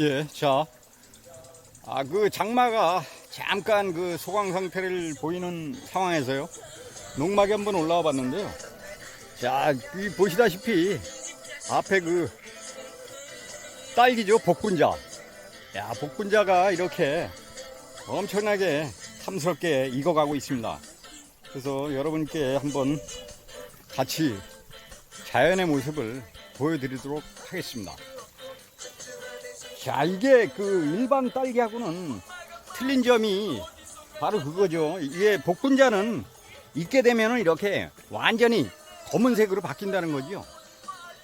예, 자. 아, 그 장마가 잠깐 그 소강 상태를 보이는 상황에서요. 농막에 한번 올라와 봤는데요. 자, 이 보시다시피 앞에 그 딸기죠, 복분자. 야, 복분자가 이렇게 엄청나게 탐스럽게 익어가고 있습니다. 그래서 여러분께 한번 같이 자연의 모습을 보여드리도록 하겠습니다. 자, 이게 그 일반 딸기하고는 틀린 점이 바로 그거죠. 이게 복분자는 익게 되면은 이렇게 완전히 검은색으로 바뀐다는 거죠.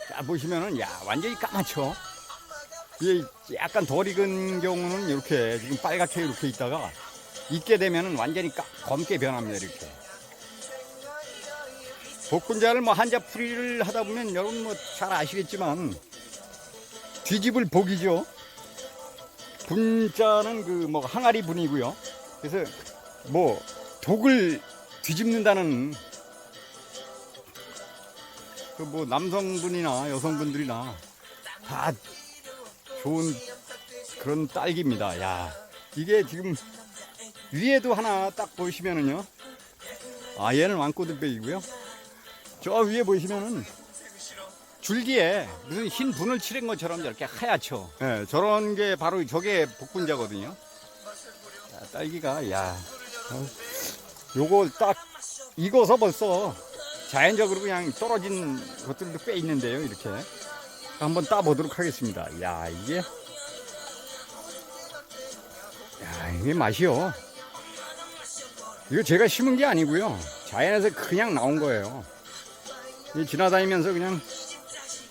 자, 보시면은, 야, 완전히 까맣죠. 약간 덜 익은 경우는 이렇게 지금 빨갛게 이렇게 있다가 익게 되면은 완전히 까, 검게 변합니다, 이렇게. 복분자를 뭐 한자 풀이를 하다 보면 여러분 뭐 잘 아시겠지만 뒤집을 복이죠. 분자는 그 뭐 항아리 분이고요. 그래서 뭐 독을 뒤집는다는 그 뭐 남성분이나 여성분들이나 다 좋은 그런 딸기입니다. 야 이게 지금 위에도 하나 딱 보시면은요. 아 얘는 왕꼬들빼이고요. 저 위에 보시면은 줄기에 무슨 흰 분을 칠한 것처럼 이렇게 하얗죠. 예, 저런 게 바로 저게 복분자거든요. 야, 딸기가 야, 어, 요거 딱 익어서 벌써 자연적으로 그냥 떨어진 것들도 꽤 있는데요. 이렇게 한번 따 보도록 하겠습니다. 야, 이게 야, 이게 맛이요. 이거 제가 심은 게 아니고요. 자연에서 그냥 나온 거예요. 이 지나다니면서 그냥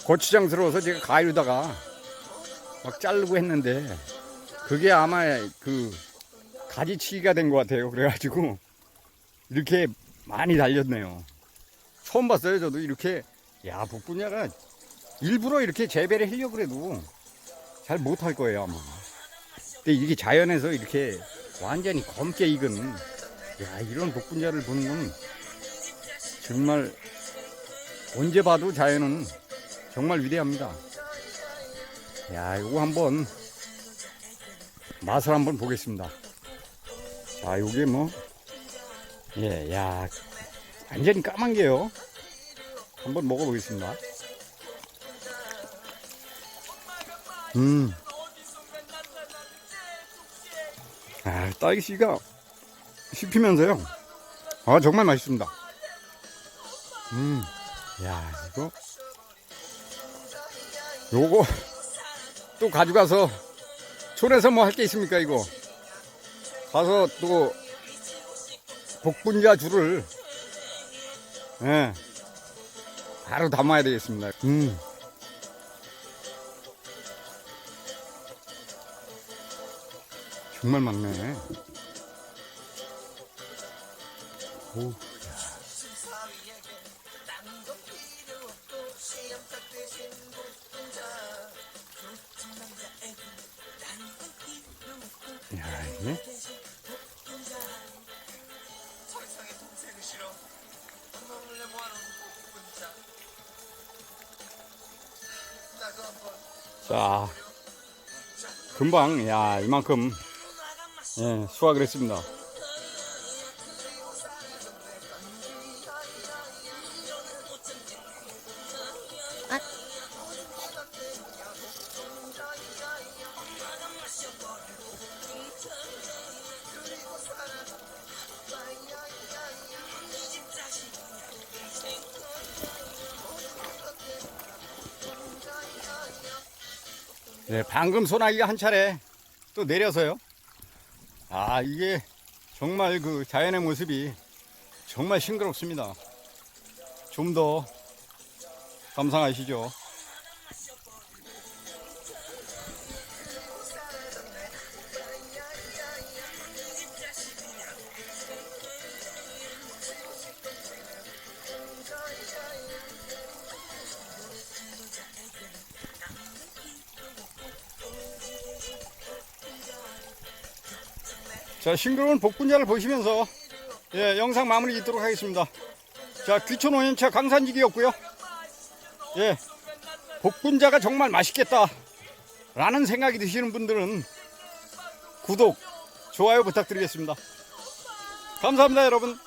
고추장스러워서 제가 가위로다가 막 자르고 했는데 그게 아마 그 가지치기가 된 것 같아요. 그래가지고 이렇게 많이 달렸네요. 처음 봤어요. 저도 이렇게 야 복분야가 일부러 이렇게 재배를 하려고 그래도 잘 못할 거예요 아마. 근데 이게 자연에서 이렇게 완전히 검게 익은 야 이런 복분자를 보는 건 정말 언제 봐도 자연은 정말 위대합니다. 야, 이거 한번 맛을 한번 보겠습니다. 자, 요게 뭐, 예, 야, 완전히 까만 게요. 한번 먹어보겠습니다. 음. 아, 딸기씨가 씹히면서요. 아, 정말 맛있습니다. 음, 야, 이거. 요거 또 가져가서 촌에서 뭐 할 게 있습니까 이거? 가서 또 복분자 줄을 예 바로 담아야 되겠습니다. 음. 정말 많네. 오. 야, 이게 자, 금방, 야, 이만큼, 예, 수확을 했습니다. 네, 방금 소나기가 한 차례 또 내려서요. 아, 이게 정말 그 자연의 모습이 정말 싱그럽습니다. 좀 더 감상하시죠. 자, 싱그러운 복분자를 보시면서 예, 영상 마무리 짓도록 하겠습니다. 자, 귀촌 5년차 강산직이었고요. 예, 복분자가 정말 맛있겠다. 라는 생각이 드시는 분들은 구독, 좋아요 부탁드리겠습니다. 감사합니다, 여러분.